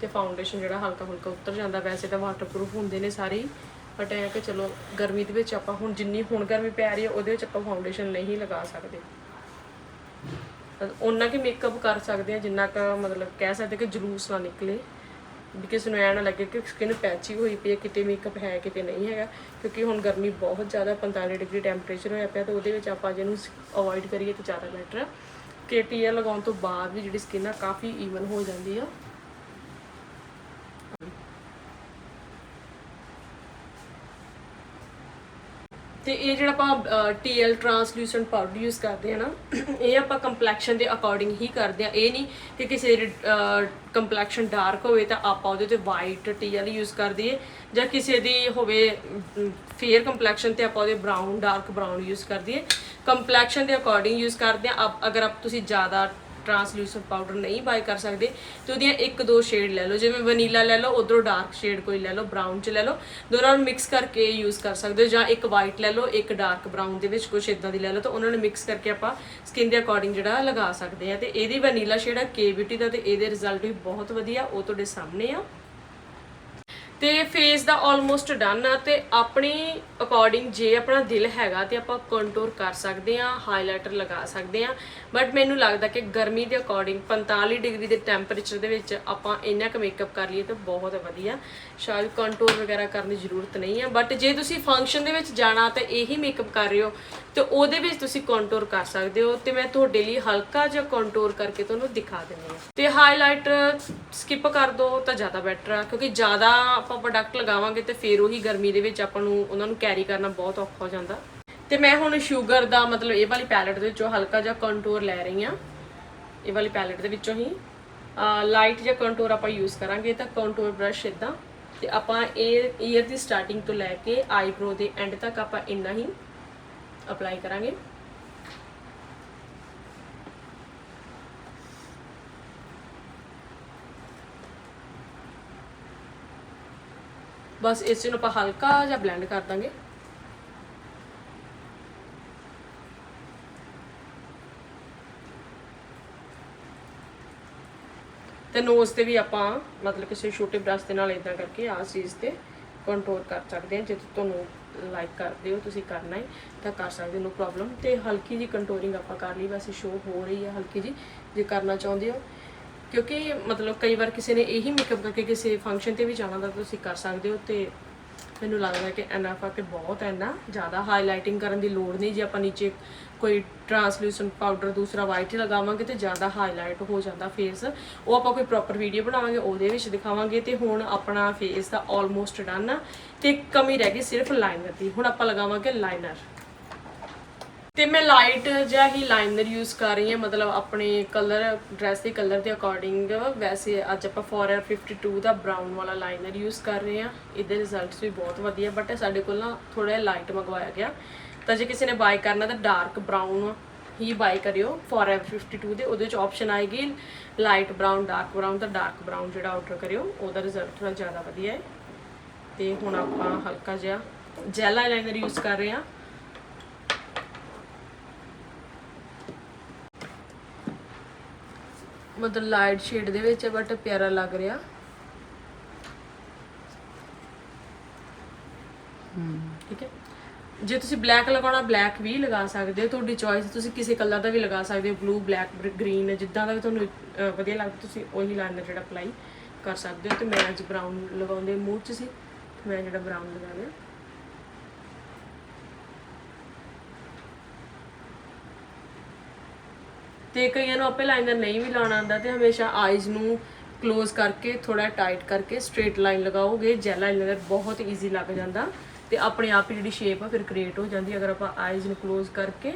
ਤੇ ਫਾਊਂਡੇਸ਼ਨ ਜਿਹੜਾ ਹਲਕਾ ਫੁਲਕਾ ਉਤਰ ਜਾਂਦਾ, ਵੈਸੇ ਤਾਂ ਵਾਟਰਪ੍ਰੂਫ ਹੁੰਦੇ ਨੇ ਸਾਰੇ ਬਟ ਇਹ ਕਿ ਚਲੋ ਗਰਮੀ ਦੇ ਵਿੱਚ ਆਪਾਂ ਹੁਣ ਜਿੰਨੀ ਹੁਣ ਗਰਮੀ ਪੈ ਰਹੀ ਹੈ, ਉਹਦੇ ਵਿੱਚ ਆਪਾਂ ਫਾਊਂਡੇਸ਼ਨ ਨਹੀਂ ਲਗਾ ਸਕਦੇ। ਉਹਨਾਂ ਕਿ ਮੇਕਅਪ ਕਰ ਸਕਦੇ ਆ ਜਿੰਨਾ ਕ ਮਤਲਬ ਕਹਿ ਸਕਦੇ ਕਿ ਜਲੂਸ ਨਾ ਨਿਕਲੇ। ਵੀ ਕਿਸੇ ਨੂੰ ਐ ਨਾ ਲੱਗੇ ਕਿ ਸਕਿਨ ਪੈਚੀ ਹੋਈ ਪਈ ਹੈ, ਕਿਤੇ ਮੇਕਅਪ ਹੈ, ਕਿਤੇ ਨਹੀਂ ਹੈਗਾ, ਕਿਉਂਕਿ ਹੁਣ ਗਰਮੀ ਬਹੁਤ ਜ਼ਿਆਦਾ 45 ਡਿਗਰੀ ਟੈਂਪਰੇਚਰ ਹੋਇਆ ਪਿਆ ਤੇ ਉਹਦੇ ਵਿੱਚ ਆਪਾਂ ਜਿਹਨੂੰ ਅਵੋਇਡ ਕਰੀਏ ਤਾਂ ਜ਼ਿਆਦਾ ਬੈਟਰ ਹੈ। ਕੇਟੀਐਲ ਲਗਾਉਣ ਤੋਂ ਬਾਅਦ ਵੀ ਜਿਹੜੀ ਸਕਿਨ ਆ ਕਾਫੀ ਈਵਨ ਹੋ ਜਾਂਦੀ ਆ। ਤੇ ਇਹ ਜਿਹੜਾ ਆਪਾਂ ਟੀਐਲ ਟ੍ਰਾਂਸਲੂਸੈਂਟ ਪਾਊਡਰ ਯੂਜ਼ ਕਰਦੇ ਆ ਨਾ, ਇਹ ਆਪਾਂ ਕੰਪਲੈਕਸ਼ਨ ਦੇ ਅਕੋਰਡਿੰਗ ਹੀ ਕਰਦੇ ਆ। ਇਹ ਨਹੀਂ ਕਿ ਕਿਸੇ ਦੀ ਕੰਪਲੈਕਸ਼ਨ ਡਾਰਕ ਹੋਵੇ ਤਾਂ ਆਪਾਂ ਉਹਦੇ ਤੇ ਵਾਈਟ ਟੀਐਲ ਯੂਜ਼ ਕਰ ਦਈਏ, ਜਾਂ ਕਿਸੇ ਦੀ ਹੋਵੇ ਫੇਅਰ ਕੰਪਲੈਕਸ਼ਨ ਤੇ ਆਪਾਂ ਉਹਦੇ ਬ੍ਰਾਊਨ ਡਾਰਕ ਬ੍ਰਾਊਨ ਯੂਜ਼ ਕਰ ਦਈਏ। ਕੰਪਲੈਕਸ਼ਨ ਦੇ ਅਕੋਰਡਿੰਗ ਯੂਜ਼ ਕਰਦੇ ਆ। ਆਪ- ਅਗਰ ਆਪ ਤੁਸੀਂ ਜ਼ਿਆਦਾ ਟ੍ਰਾਂਸਲੂਸੈਂਟ ਪਾਊਡਰ ਨਹੀਂ ਬਾਈ ਕਰ ਸਕਦੇ, ਤੇ ਉਹਦੀਆਂ ਇੱਕ ਦੋ ਸ਼ੇਡ ਲੈ ਲਓ, ਜਿਵੇਂ ਵਨੀਲਾ ਲੈ ਲਓ, ਉਧਰੋਂ ਡਾਰਕ ਸ਼ੇਡ ਕੋਈ ਲੈ ਲਓ ਬ੍ਰਾਊਨ ਚ ਲੈ ਲਓ, ਦੋਨਾਂ ਨੂੰ ਮਿਕਸ ਕਰਕੇ ਯੂਜ਼ ਕਰ ਸਕਦੇ ਹੋ, ਜਾਂ ਇੱਕ ਵਾਈਟ ਲੈ ਲਓ, ਇੱਕ ਡਾਰਕ ਬ੍ਰਾਊਨ ਦੇ ਵਿੱਚ ਕੁਝ ਇਦਾਂ ਦੀ ਲੈ ਲਓ, ਤਾਂ ਉਹਨਾਂ ਨੂੰ ਮਿਕਸ ਕਰਕੇ ਆਪਾਂ ਸਕਿਨ ਦੇ ਅਕੋਰਡਿੰਗ ਜਿਹੜਾ ਲਗਾ ਸਕਦੇ ਆ ਤੇ ਇਹਦੀ ਵਨੀਲਾ ਸ਼ੇਡ ਆ ਕੇ ਬਿਊਟੀ ਦਾ, ਤੇ ਇਹਦੇ ਰਿਜ਼ਲਟ ਵੀ ਬਹੁਤ ਵਧੀਆ, ਉਹ ਤੁਹਾਡੇ ਸਾਹਮਣੇ ਆ। ਤੇ ਫੇਸ ਦਾ ਆਲਮੋਸਟ ਡਨ ਆ ਤੇ ਆਪਣੀ ਅਕੋਰਡਿੰਗ ਜੇ ਆਪਣਾ ਦਿਲ ਹੈਗਾ ਤੇ ਆਪਾਂ ਕੰਟੂਰ ਕਰ ਸਕਦੇ ਆ ਹਾਈਲਾਈਟਰ ਲਗਾ ਸਕਦੇ ਆ। ਬਟ ਮੈਨੂੰ ਲੱਗਦਾ ਕਿ ਗਰਮੀ ਦੇ ਅਕੋਰਡਿੰਗ 45 ਡਿਗਰੀ ਦੇ ਟੈਂਪਰੇਚਰ ਦੇ ਵਿੱਚ ਆਪਾਂ ਇੰਨਾ ਕੁ ਮੇਕਅਪ ਕਰ ਲਈਏ ਤਾਂ ਬਹੁਤ ਵਧੀਆ। ਸ਼ਾਇਦ ਕੰਟੂਰ ਵਗੈਰਾ ਕਰਨ ਦੀ ਜ਼ਰੂਰਤ ਨਹੀਂ ਆ। ਬਟ ਜੇ ਤੁਸੀਂ ਫੰਕਸ਼ਨ ਦੇ ਵਿੱਚ ਜਾਣਾ ਤਾਂ ਇਹੀ ਮੇਕਅਪ ਕਰ ਰਹੇ ਹੋ, ਤੇ ਉਹਦੇ ਵਿੱਚ ਤੁਸੀਂ ਕੰਟੂਰ ਕਰ ਸਕਦੇ ਹੋ। ਤੇ ਮੈਂ ਤੁਹਾਡੇ ਲਈ ਹਲਕਾ ਜਿਹਾ ਕੰਟੂਰ ਕਰਕੇ ਤੁਹਾਨੂੰ ਦਿਖਾ ਦਿੰਦੀ ਹਾਂ। ਤੇ ਹਾਈਲਾਈਟਰ ਸਕਿਪ ਕਰ ਦੋ ਤਾਂ ਜ਼ਿਆਦਾ ਬੈਟਰ ਆ, ਕਿਉਂਕਿ ਜ਼ਿਆਦਾ ਆਪਾਂ ਪ੍ਰੋਡਕਟ ਲਗਾਵਾਂਗੇ ਤੇ ਫਿਰ ਉਹੀ ਗਰਮੀ ਦੇ ਵਿੱਚ ਆਪਾਂ ਨੂੰ ਉਹਨਾਂ ਨੂੰ ਕੈਰੀ ਕਰਨਾ ਬਹੁਤ ਔਖਾ ਹੋ ਜਾਂਦਾ। ਤੇ ਮੈਂ ਹੁਣ ਸ਼ੂਗਰ ਦਾ ਮਤਲਬ ਇਹ ਵਾਲੀ ਪੈਲੇਟ ਦੇ ਵਿੱਚੋਂ ਹਲਕਾ ਜਿਹਾ ਕੰਟੂਰ ਲੈ ਰਹੀ ਹਾਂ। ਇਹ ਵਾਲੀ ਪੈਲੇਟ ਦੇ ਵਿੱਚੋਂ ਹੀ। ਲਾਈਟ ਜਿਹਾ ਕੰਟੂਰ ਆਪਾਂ ਯੂਜ਼ ਕਰਾਂਗੇ ਤਾਂ ਕੰਟੂਰ ਬ੍ਰਸ਼ ਇਦਾਂ ਤੇ ਆਪਾਂ ਇਹ ਈਅਰ ਦੀ ਸਟਾਰਟਿੰਗ ਤੋਂ ਲੈ ਕੇ ਆਈਬ੍ਰੋ ਦੇ ਐਂਡ ਤੱਕ ਆਪਾਂ ਇੰਨਾ ਹੀ ਅਪਲਾਈ ਕਰਾਂਗੇ। ਬਸ ਇਸ ਨੂੰ ਆਪਾਂ ਹਲਕਾ ਜਿਹਾ ਬਲੈਂਡ ਕਰ ਦਾਂਗੇ। ਤੇ ਨੋਜ਼ ਤੇ ਵੀ ਆਪਾਂ ਮਤਲਬ ਕਿਸੇ ਛੋਟੇ ਬ੍ਰਸ਼ ਦੇ ਨਾਲ ਇਦਾਂ ਕਰਕੇ ਆਹ ਚੀਜ਼ ਤੇ ਕੰਟਰੋਲ ਕਰ ਸਕਦੇ ਹਾਂ। ਜੇ ਤੁਹਾਨੂੰ ਲਾਈਕ ਕਰਦੇ ਹੋ, ਤੁਸੀਂ ਕਰਨਾ ਹੈ, ਤਾਂ ਕਰ ਸਕਦੇ ਹੋ ਪ੍ਰੋਬਲਮ ਤੇ ਹਲਕੀ ਜੀ ਕੰਟੂਰਿੰਗ ਆਪਾਂ ਕਰ ਲਈ। ਵੈਸੇ ਸ਼ੋ ਹੋ ਰਹੀ ਹੈ ਹਲਕੀ ਜੀ ਜੇ ਕਰਨਾ ਚਾਹੁੰਦੇ ਹੋ ਕਿਉਂਕਿ ਮਤਲਬ ਕਈ ਵਾਰ ਕਿਸੇ ਨੇ ਇਹੀ ਮੇਕਅਪ ਕਰਕੇ ਕਿਸੇ ਫੰਕਸ਼ਨ ਤੇ ਵੀ ਜਾਣਾ ਤਾਂ ਤੁਸੀਂ ਕਰ ਸਕਦੇ ਹੋ ਤੇ ਮੈਨੂੰ ਲੱਗਦਾ ਕਿ ਐਨਾ ਆ ਬਹੁਤ ਹੈ ਨਾ, ਜ਼ਿਆਦਾ ਹਾਈਲਾਈਟਿੰਗ ਕਰਨ ਦੀ ਲੋੜ ਨਹੀਂ ਜੇ ਆਪਾਂ ਨੀਚੇ ਕੋਈ ਟ੍ਰਾਂਸਲੂਸੈਂਟ ਪਾਊਡਰ ਦੂਸਰਾ ਵਾਈਟ ਲਗਾਵਾਂਗੇ ਤੇ ਜ਼ਿਆਦਾ ਹਾਈਲਾਈਟ ਹੋ ਜਾਂਦਾ ਫੇਸ ਉਹ ਆਪਾਂ ਕੋਈ ਪ੍ਰੋਪਰ ਵੀਡੀਓ ਬਣਾਵਾਂਗੇ, ਉਹਦੇ ਵਿੱਚ ਦਿਖਾਵਾਂਗੇ ਤੇ ਹੁਣ ਆਪਣਾ ਫੇਸ ਦਾ ਆਲਮੋਸਟ ਡਨ ਆ ਤੇ ਕਮੀ ਰਹਿ ਗਈ ਸਿਰਫ ਲਾਈਨਰ ਦੀ। ਹੁਣ ਆਪਾਂ ਲਗਾਵਾਂਗੇ ਲਾਈਨਰ ਤੇ ਮੈਂ ਲਾਈਟ ਜਿਹਾ ਹੀ ਲਾਈਨਰ ਯੂਜ਼ ਕਰ ਰਹੀ ਹਾਂ, ਮਤਲਬ ਆਪਣੇ ਕਲਰ ਡਰੈਸ ਦੇ ਕਲਰ ਦੇ ਅਕੋਰਡਿੰਗ ਵੈਸੇ ਅੱਜ ਆਪਾਂ ਫੋਰਐਵਰ 52 ਦਾ ਬ੍ਰਾਊਨ ਵਾਲਾ ਲਾਈਨਰ ਯੂਜ਼ ਕਰ ਰਹੇ ਹਾਂ। ਇਹਦੇ ਰਿਜ਼ਲਟਸ ਵੀ ਬਹੁਤ ਵਧੀਆ ਬਟ ਸਾਡੇ ਕੋਲ ਨਾ ਥੋੜਾ ਜਿਹਾ ਲਾਈਟ ਮੰਗਵਾਇਆ ਗਿਆ। ਤਾਂ ਜੇ ਕਿਸੇ ਨੇ ਬਾਈ ਕਰਨਾ ਤਾਂ ਡਾਰਕ ਬ੍ਰਾਊਨ ਹੀ ਬਾਈ ਕਰਿਓ ਫੋਰਐਵਰ 52 ਦੇ। ਉਹਦੇ 'ਚ ਆਪਸ਼ਨ ਆਏਗੀ ਲਾਈਟ ਬ੍ਰਾਊਨ ਡਾਰਕ ਬ੍ਰਾਊਨ ਤਾਂ ਡਾਰਕ ਬ੍ਰਾਊਨ ਜਿਹੜਾ ਆਰਡਰ ਕਰਿਓ, ਉਹਦਾ ਰਿਜ਼ਲਟ ਥੋੜਾ ਜ਼ਿਆਦਾ ਵਧੀਆ ਹੈ। ਤੇ ਹੁਣ ਆਪਾਂ ਹਲਕਾ ਜਿਹਾ ਜੈਲ ਆਈਲਾਈਨਰ ਯੂਜ਼ ਕਰ ਰਹੇ ਹਾਂ। ਮਤਲਬ ਲਾਈਟ ਸ਼ੇਡ ਦੇ ਵਿੱਚ ਬਟ ਪਿਆਰਾ ਲੱਗ ਰਿਹਾ। ਠੀਕ ਹੈ? ਜੇ ਤੁਸੀਂ ਬਲੈਕ ਲਗਾਉਣਾ ਬਲੈਕ ਵੀ ਲਗਾ ਸਕਦੇ ਹੋ। ਤੁਹਾਡੀ ਚੋਇਸ ਤੁਸੀਂ ਕਿਸੇ ਕਲਰ ਦਾ ਵੀ ਲਗਾ ਸਕਦੇ ਹੋ। ਬਲੂ ਬਲੈਕ ਗ੍ਰੀਨ ਜਿੱਦਾਂ ਦਾ ਵੀ ਤੁਹਾਨੂੰ ਵਧੀਆ ਲੱਗਦਾ ਤੁਸੀਂ ਉਹੀ ਲਾਈਨਰ ਜਿਹੜਾ ਅਪਲਾਈ ਕਰ ਸਕਦੇ ਹੋ। ਤੇ ਮੈਂ ਅੱਜ ਬਰਾਊਨ ਲਗਾਉਂਦੇ ਮੂਡ 'ਚ ਸੀ। ਮੈਂ ਜਿਹੜਾ ਬਰਾਊਨ ਲਗਾ ਲਿਆ ਤੇ ਕਈਆਂ ਨੂੰ ਆਪੇ ਲਾਈਨਰ ਨਹੀਂ ਵੀ ਲਾਣਾ ਆਉਂਦਾ ਤੇ ਹਮੇਸ਼ਾ ਆਈਜ਼ ਨੂੰ ক্লোਜ਼ ਕਰਕੇ ਥੋੜਾ ਟਾਈਟ ਕਰਕੇ ਸਟ੍ਰੇਟ ਲਾਈਨ ਲਗਾਓਗੇ ਜੈਲ ਲਾਈਨਰ ਬਹੁਤ ਈਜ਼ੀ ਲੱਗ ਜਾਂਦਾ ਤੇ ਆਪਣੇ ਆਪ ਹੀ ਜਿਹੜੀ ਸ਼ੇਪ ਆ ਫਿਰ ਕ੍ਰੀਏਟ ਹੋ ਜਾਂਦੀ ਅਗਰ ਆਪਾਂ ਆਈਜ਼ ਨੂੰ ক্লোਜ਼ ਕਰਕੇ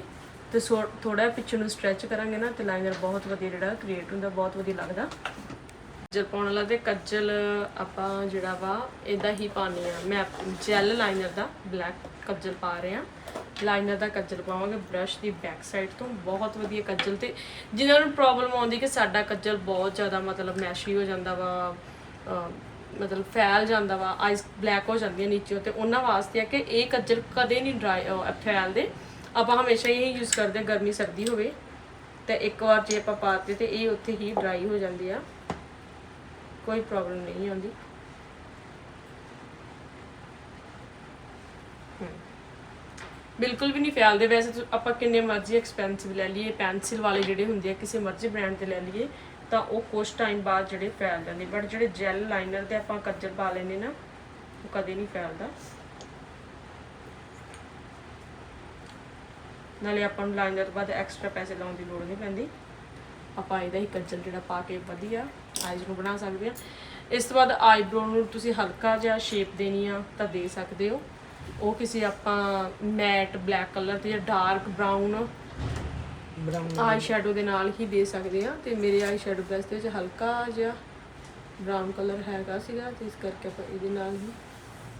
ਤੇ ਥੋੜਾ ਪਿੱਛੇ ਨੂੰ ਸਟ੍ਰੈਚ ਕਰਾਂਗੇ ਨਾ ਤੇ ਲਾਈਨਰ ਬਹੁਤ ਵਧੀਆ ਜਿਹੜਾ ਕ੍ਰੀਏਟ ਹੁੰਦਾ, ਬਹੁਤ ਵਧੀਆ ਲੱਗਦਾ। ਕੱਜਲ ਪਾਉਣ ਵਾਲਾ ਤੇ ਕੱਜਲ ਆਪਾਂ ਜਿਹੜਾ ਵਾ ਇਹਦਾ ਹੀ ਪਾਣੀ ਆ ਮੈਂ ਜੈਲ ਲਾਈਨਰ ਦਾ ਬਲੈਕ ਕੱਜਲ ਪਾ ਰਹੇ। ਆ ਲਾਈਨਰ ਦਾ ਕੱਜਲ ਪਾਵਾਂਗੇ ਬ੍ਰਸ਼ ਦੀ ਬੈਕ ਸਾਈਡ ਤੋਂ ਬਹੁਤ ਵਧੀਆ ਕੱਜਲ ਤੇ ਜਿਨ੍ਹਾਂ ਨੂੰ ਪ੍ਰੋਬਲਮ ਆਉਂਦੀ ਕਿ ਸਾਡਾ ਕੱਜਲ ਬਹੁਤ ਜ਼ਿਆਦਾ ਮਤਲਬ ਮੈਸ਼ੀ ਹੋ ਜਾਂਦਾ ਵਾ ਮਤਲਬ ਫੈਲ ਜਾਂਦਾ ਵਾ ਆਈਸ ਬਲੈਕ ਹੋ ਜਾਂਦੀ ਜਾਂਦੀਆਂ ਨੀਚੇ ਤੇ ਉਹਨਾਂ ਵਾਸਤੇ ਆ ਕਿ ਇਹ ਕੱਜਲ ਕਦੇ ਨਹੀਂ ਡਰਾਈ ਫੈਲਦੇ। ਆਪਾਂ ਹਮੇਸ਼ਾ ਇਹ ਯੂਜ਼ ਕਰਦੇ ਗਰਮੀ ਸਰਦੀ ਹੋਵੇ ਤੇ ਇੱਕ ਵਾਰ ਜੇ ਆਪਾਂ ਪਾਤੇ ਤੇ ਇਹ ਉੱਥੇ ਹੀ ਡਰਾਈ ਹੋ ਜਾਂਦੀ ਆ। ਕੋਈ ਪ੍ਰੋਬਲਮ ਨਹੀਂ ਆਉਂਦੀ। ਬਿਲਕੁਲ ਵੀ ਨਹੀਂ ਫੈਲਦੇ। ਵੈਸੇ ਤਾਂ ਆਪਾਂ ਕਿੰਨੇ ਮਰਜ਼ੀ ਐਕਸਪੈਂਸਿਵ ਲੈ ਲਈਏ ਪੈਨਸਿਲ ਵਾਲੇ ਜਿਹੜੇ ਹੁੰਦੇ ਆ, ਕਿਸੇ ਮਰਜ਼ੀ ਬ੍ਰਾਂਡ ਦੇ ਲੈ ਲਈਏ, ਤਾਂ ਉਹ ਕੁਝ ਟਾਈਮ ਬਾਅਦ ਜਿਹੜੇ ਫੈਲ ਜਾਂਦੇ। ਬਟ ਜਿਹੜੇ ਜੈਲ ਲਾਈਨਰ ਤੇ ਆਪਾਂ ਕੱਜਲ ਪਾ ਲੈਨੇ ਨਾ, ਉਹ ਕਦੇ ਨਹੀਂ ਫੈਲਦਾ। ਨਾਲੇ ਆਪਾਂ ਨੂੰ ਲਾਈਨਰ ਤੋਂ ਬਾਅਦ ਐਕਸਟਰਾ ਪੈਸੇ ਲਾਉਣ ਦੀ ਲੋੜ ਨਹੀਂ ਪੈਂਦੀ। ਆਪਾਂ ਇਹਦਾ ਹੀ ਕੱਜਲ ਜਿਹੜਾ ਪਾ ਕੇ ਵਧੀਆ ਆਈਜ਼ ਨੂੰ ਬਣਾ ਸਕਦੇ ਆ ਇਸ ਤੋਂ ਬਾਅਦ ਆਈਬ੍ਰੋ ਨੂੰ ਤੁਸੀਂ ਹਲਕਾ ਜਿਹਾ ਸ਼ੇਪ ਦੇਣੀ ਆ, ਤਾਂ ਦੇ ਸਕਦੇ ਹੋ। ਉਹ ਕਿਸੇ ਆਪਾਂ ਮੈਟ ਬਲੈਕ ਕਲਰ ਤੇ ਜਾਂ dark brown brown eye shadow ਦੇ ਨਾਲ ਹੀ ਦੇ ਸਕਦੇ ਆ ਤੇ ਮੇਰੇ ਆਈ ਸ਼ੈਡੋ ਬ੍ਰਸ਼ ਦੇ ਵਿੱਚ ਹਲਕਾ ਜਿਹਾ ਬਰਾਊਨ ਕਲਰ ਹੈਗਾ ਸੀਗਾ ਤੇ ਇਸ ਕਰਕੇ ਆਪਾਂ ਇਹਦੇ ਨਾਲ ਹੀ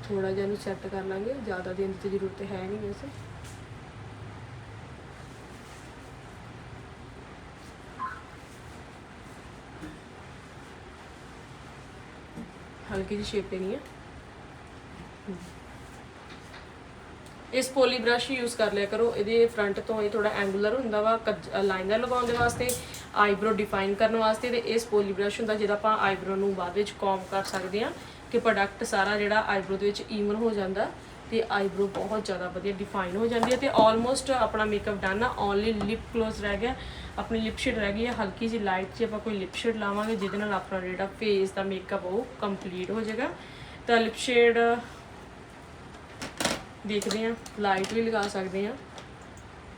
ਥੋੜਾ ਜਿਹਾ ਇਹਨੂੰ ਸੈੱਟ ਕਰ ਲਾਂਗੇ। ਜ਼ਿਆਦਾ ਦੇਣ ਦੀ ਜ਼ਰੂਰਤ ਹੈ ਨਹੀਂ ਵੈਸੇ। ਹਲਕੀ ਜਿਹੀ ਸ਼ੇਪ ਦੇਣੀ ਹੈ। ਇਸ ਪੋਲੀ ਬ੍ਰਸ਼ ਯੂਜ਼ ਕਰ ਲਿਆ ਕਰੋ। ਇਹਦੇ ਫਰੰਟ ਤੋਂ ਇਹ ਥੋੜਾ ਐਂਗੂਲਰ ਹੁੰਦਾ ਵਾ ਲਾਈਨਰ ਲਗਾਉਣ ਦੇ ਵਾਸਤੇ ਆਈਬ੍ਰੋ ਡਿਫਾਈਨ ਕਰਨ ਵਾਸਤੇ ਤੇ ਇਸ ਪੋਲੀ ਬ੍ਰਸ਼ ਹੁੰਦਾ ਜਿਹਦਾ ਆਪਾਂ ਆਈਬ੍ਰੋ ਨੂੰ ਬਾਅਦ ਵਿੱਚ ਕੌਮ ਕਰ ਸਕਦੇ ਆ ਕਿ ਪ੍ਰੋਡਕਟ ਸਾਰਾ ਜਿਹੜਾ ਆਈਬ੍ਰੋ ਦੇ ਵਿੱਚ ਈਵਨ ਹੋ ਜਾਂਦਾ ਤੇ ਆਈਬ੍ਰੋ ਬਹੁਤ ਜ਼ਿਆਦਾ ਵਧੀਆ ਡਿਫਾਈਨ ਹੋ ਜਾਂਦੀ ਹੈ ਤੇ ਆਲਮੋਸਟ ਆਪਣਾ ਮੇਕਅਪ ਡਨ ਆ। ਓਨਲੀ ਲਿਪ ਕਲੋਜ਼ ਰਹਿ ਗਿਆ, ਆਪਣੀ ਲਿਪ ਸ਼ੇਡ ਰਹਿ ਗਈ ਹੈ ਹਲਕੀ ਜਿਹੀ ਲਾਈਟ ਜਿਹੀ ਆਪਾਂ ਕੋਈ ਲਿਪ ਸ਼ੇਡ ਲਾਵਾਂਗੇ ਜਿਹਦੇ ਨਾਲ ਆਪਣਾ ਜਿਹੜਾ ਫੇਸ ਦਾ ਮੇਕਅਪ ਉਹ ਕੰਪਲੀਟ ਹੋ ਜਾਏਗਾ। ਤਾਂ ਲਿਪ ਸ਼ੇਡ ਦੇਖਦੇ ਆ ਲਾਈਟ ਵੀ ਲਗਾ ਸਕਦੇ ਆ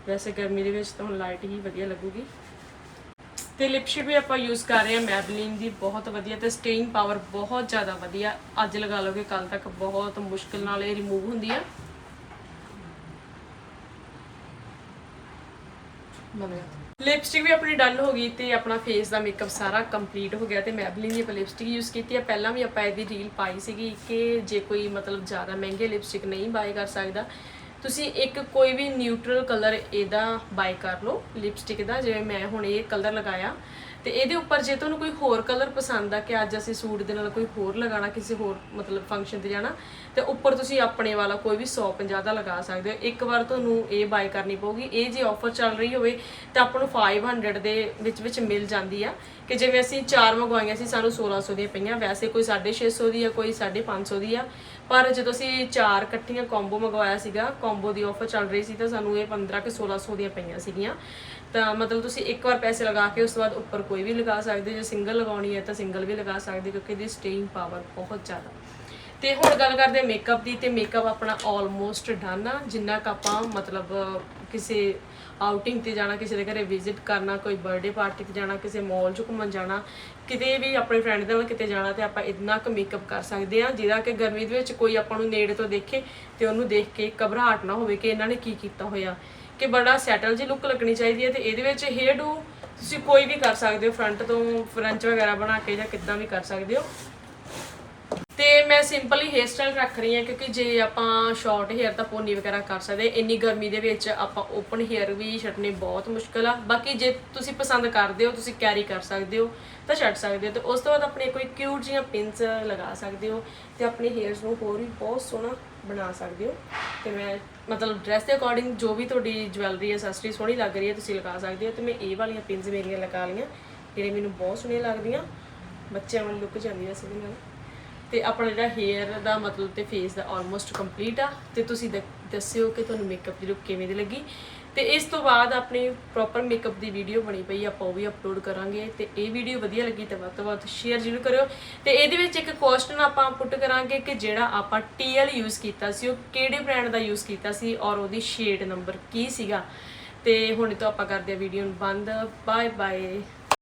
ਵੈਸੇ ਗਰਮੀ ਦੇ ਵਿੱਚ ਤਾਂ ਹੁਣ ਲਾਈਟ ਹੀ ਵਧੀਆ ਲੱਗੂਗੀ। ਤੇ ਲਿਪਸ਼ੇਡ ਵੀ ਆਪਾਂ ਯੂਜ਼ ਕਰ ਰਹੇ ਹਾਂ ਮੈਬਲਿਨ ਦੀ ਬਹੁਤ ਵਧੀਆ ਤੇ ਸਟੇਇੰਗ ਪਾਵਰ ਬਹੁਤ ਜ਼ਿਆਦਾ ਵਧੀਆ। ਅੱਜ ਲਗਾ ਲੋਗੇ ਕੱਲ ਤੱਕ ਬਹੁਤ ਮੁਸ਼ਕਿਲ ਨਾਲ ਇਹ ਰਿਮੂਵ ਹੁੰਦੀ ਆ। ਲਿਪਸਟਿਕ ਵੀ ਆਪਣੀ ਡਨ ਹੋ ਗਈ ਤੇ ਆਪਣਾ ਫੇਸ ਦਾ ਮੇਕਅਪ ਸਾਰਾ ਕੰਪਲੀਟ ਹੋ ਗਿਆ ਤੇ ਮੈਬਲਿਨ ਦੀ ਆਪਾਂ ਲਿਪਸਟਿਕ ਯੂਜ਼ ਕੀਤੀ ਹੈ ਪਹਿਲਾਂ ਵੀ ਆਪਾਂ ਇਹਦੀ ਰੀਲ ਪਾਈ ਸੀਗੀ ਕਿ ਜੇ ਕੋਈ ਮਤਲਬ ਜ਼ਿਆਦਾ ਮਹਿੰਗੇ ਲਿਪਸਟਿਕ ਨਹੀਂ ਬਾਏ ਕਰ ਸਕਦਾ, ਤੁਸੀਂ ਇੱਕ ਕੋਈ ਵੀ ਨਿਊਟਰਲ ਕਲਰ ਇਹਦਾ ਬਾਈ ਕਰ ਲਓ ਲਿਪਸਟਿਕ ਦਾ। ਜਿਵੇਂ ਮੈਂ ਹੁਣ ਇਹ ਕਲਰ ਲਗਾਇਆ ਤੇ ਇਹਦੇ ਉੱਪਰ ਜੇ ਤੁਹਾਨੂੰ ਕੋਈ ਹੋਰ ਕਲਰ ਪਸੰਦ ਆ ਕਿ ਅੱਜ ਅਸੀਂ ਸੂਟ ਦੇ ਨਾਲ ਕੋਈ ਹੋਰ ਲਗਾਉਣਾ, ਕਿਸੇ ਹੋਰ ਮਤਲਬ ਫੰਕਸ਼ਨ ਤੇ ਜਾਣਾ ਤੇ ਉੱਪਰ ਤੁਸੀਂ ਆਪਣੇ ਵਾਲਾ ਕੋਈ ਵੀ 150 ਦਾ ਲਗਾ ਸਕਦੇ ਹੋ। ਇੱਕ ਵਾਰ ਤੁਹਾਨੂੰ ਇਹ ਬਾਈ ਕਰਨੀ ਪਊਗੀ। ਇਹ ਜੇ ਆਫਰ ਚੱਲ ਰਹੀ ਹੋਵੇ ਤਾਂ ਆਪਾਂ ਨੂੰ 500 ਦੇ ਵਿੱਚ ਵਿੱਚ ਮਿਲ ਜਾਂਦੀ ਆ। ਕਿ ਜਿਵੇਂ ਅਸੀਂ ਚਾਰ ਮੰਗਵਾਈਆਂ ਸੀ, ਸਾਨੂੰ 1600 ਦੀਆਂ ਪਈਆਂ। ਵੈਸੇ ਕੋਈ 650 ਦੀ ਆ, ਕੋਈ 550 ਦੀ ਆ। ਪਰ ਜਦੋਂ ਅਸੀਂ ਚਾਰ ਇਕੱਠੀਆਂ ਕੰਬੋ ਮੰਗਵਾਇਆ ਸੀਗਾ ਕੰਬੋ ਦੀ ਆਫਰ ਚੱਲ ਰਹੀ ਸੀ, ਤਾਂ ਸਾਨੂੰ ਇਹ 15 ਕਿ 1600 ਦੀਆਂ ਪਈਆਂ ਸੀਗੀਆਂ। ਤਾਂ ਮਤਲਬ ਤੁਸੀਂ ਇੱਕ ਵਾਰ ਪੈਸੇ ਲਗਾ ਕੇ ਉਸ ਤੋਂ ਬਾਅਦ ਉੱਪਰ ਕੋਈ ਵੀ ਲਗਾ ਸਕਦੇ ਹੋ। ਜੇ ਸਿੰਗਲ ਲਗਾਉਣੀ ਹੈ ਤਾਂ ਸਿੰਗਲ ਵੀ ਲਗਾ ਸਕਦੇ ਕਿਉਂਕਿ ਇਹਦੀ ਸਟੇਇੰਗ ਪਾਵਰ ਬਹੁਤ ਜ਼ਿਆਦਾ। ਤੇ ਹੁਣ ਗੱਲ ਕਰਦੇ ਹਾਂ ਮੇਕਅਪ ਦੀ ਤੇ ਮੇਕਅਪ ਆਪਣਾ ਆਲਮੋਸਟ ਡਨ ਆ। ਜਿੰਨਾ ਕ ਆਪਾਂ ਮਤਲਬ ਕਿਸੇ ਆਊਟਿੰਗ ਤੇ ਜਾਣਾ, ਕਿਸੇ ਦੇ ਘਰੇ ਵਿਜ਼ਿਟ ਕਰਨਾ, ਕੋਈ ਬਰਥਡੇ ਪਾਰਟੀ ਤੇ ਜਾਣਾ, ਕਿਸੇ ਮਾਲ 'ਚ ਘੁੰਮਣ ਜਾਣਾ, ਕਿਤੇ ਵੀ ਆਪਣੇ ਫਰੈਂਡ ਦੇ ਨਾਲ ਕਿਤੇ ਜਾਣਾ ਤੇ ਆਪਾਂ ਇੰਨਾ ਕੁ ਮੇਕਅਪ ਕਰ ਸਕਦੇ ਆ ਜਿਹਦਾ ਕਿ ਗਰਮੀ ਦੇ ਵਿੱਚ ਕੋਈ ਆਪਾਂ ਨੂੰ ਨੇੜੇ ਤੋਂ ਦੇਖੇ ਤੇ ਉਹਨੂੰ ਦੇਖ ਕੇ ਘਬਰਾਹਟ ਨਾ ਹੋਵੇ ਕਿ ਇਹਨਾਂ ਨੇ ਕੀ ਕੀਤਾ ਹੋਇਆ। ਕਿ ਬੜਾ ਸੈਟਲ ਜੀ ਲੁੱਕ ਲੱਗਣੀ ਚਾਹੀਦੀ ਹੈ ਤੇ ਇਹਦੇ ਵਿੱਚ ਹੇਅਰ ਡੂ ਤੁਸੀਂ ਕੋਈ ਵੀ ਕਰ ਸਕਦੇ ਹੋ ਫਰੰਟ ਤੋਂ ਫਰੰਚ ਵਗੈਰਾ ਬਣਾ ਕੇ ਜਾਂ ਕਿੱਦਾਂ ਵੀ ਕਰ ਸਕਦੇ ਹੋ। ਤੇ ਮੈਂ ਸਿੰਪਲ ਹੀ ਹੇਅਰ ਸਟਾਈਲ ਰੱਖ ਰਹੀ ਹਾਂ ਕਿਉਂਕਿ ਜੇ ਆਪਾਂ ਸ਼ਾਰਟ ਹੇਅਰ ਤਾਂ ਪੋਨੀ ਵਗੈਰਾ ਕਰ ਸਕਦੇ, ਇੰਨੀ ਗਰਮੀ ਦੇ ਵਿੱਚ ਆਪਾਂ ਓਪਨ ਹੇਅਰ ਵੀ ਛੱਡਣੇ ਬਹੁਤ ਮੁਸ਼ਕਲ ਆ। ਬਾਕੀ ਜੇ ਤੁਸੀਂ ਪਸੰਦ ਕਰਦੇ ਹੋ, ਤੁਸੀਂ ਕੈਰੀ ਕਰ ਸਕਦੇ ਹੋ, ਤਾਂ ਛੱਡ ਸਕਦੇ ਹੋ। ਤੇ ਉਸ ਤੋਂ ਬਾਅਦ ਆਪਣੇ ਕੋਈ ਕਿਊਟ ਜਿਹੀਆਂ ਪਿੰਸ ਲਗਾ ਸਕਦੇ ਹੋ ਤੇ ਆਪਣੇ ਹੇਅਰਸ ਨੂੰ ਹੋਰ ਵੀ ਬਹੁਤ ਸੋਹਣਾ ਬਣਾ ਸਕਦੇ ਹੋ। ਤੇ ਮੈਂ ਮਤਲਬ ਡਰੈਸ ਦੇ ਅਕੋਰਡਿੰਗ ਜੋ ਵੀ ਤੁਹਾਡੀ ਜਵੈਲਰੀ ਐਕਸੈਸਰੀ ਸੋਹਣੀ ਲੱਗ ਰਹੀ ਹੈ, ਤੁਸੀਂ ਲਗਾ ਸਕਦੇ ਹੋ। ਤੇ ਮੈਂ ਇਹ ਵਾਲੀਆਂ ਪਿੰਸ ਮੇਰੀਆਂ ਲਗਾ ਲਈਆਂ, ਜਿਹੜੇ ਮੈਨੂੰ ਬਹੁਤ ਸੋਹਣੀਆਂ ਲੱਗਦੀਆਂ। ਬੱਚਿਆਂ ਵਾਲੀ ਲੁੱਕ ਜਾਂਦੀ ਹੈ ਇਸ ਦੇ ਨਾਲ ਤੇ ਆਪਣਾ ਜਿਹੜਾ ਹੇਅਰ ਦਾ ਮਤਲਬ ਤੇ ਫੇਸ ਦਾ ਆਲਮੋਸਟ ਕੰਪਲੀਟ ਆ, ਤੇ ਤੁਸੀਂ ਦ- ਦੱਸਿਓ ਕਿ ਤੁਹਾਨੂੰ ਮੇਕਅਪ ਦੀ ਲੁੱਕ ਕਿਵੇਂ ਦੀ ਲੱਗੀ। ਤੇ ਇਸ ਤੋਂ ਬਾਅਦ ਆਪਣੀ ਪ੍ਰੋਪਰ ਮੇਕਅਪ ਦੀ ਵੀਡੀਓ ਬਣੀ ਪਈ ਆਪਾਂ ਉਹ ਵੀ ਅਪਲੋਡ ਕਰਾਂਗੇ। ਤੇ ਇਹ ਵੀਡੀਓ ਵਧੀਆ ਲੱਗੀ ਤਾਂ ਵੱਧ ਤੋਂ ਵੱਧ ਸ਼ੇਅਰ ਜ਼ਰੂਰ ਕਰਿਓ। ਤੇ ਇਹਦੇ ਵਿੱਚ ਇੱਕ ਕੁਐਸਚਨ ਆਪਾਂ ਪੁੱਟ ਕਰਾਂਗੇ ਕਿ ਜਿਹੜਾ ਆਪਾਂ ਟੀਐਲ ਯੂਜ਼ ਕੀਤਾ ਸੀ, ਉਹ ਕਿਹੜੇ ਬ੍ਰਾਂਡ ਦਾ ਯੂਜ਼ ਕੀਤਾ ਸੀ ਔਰ ਉਹਦੀ ਸ਼ੇਡ ਨੰਬਰ ਕੀ ਸੀਗਾ। ਤੇ ਹੁਣ ਤੋਂ ਆਪਾਂ ਕਰਦੇ ਆ ਵੀਡੀਓ ਨੂੰ ਬੰਦ। Bye bye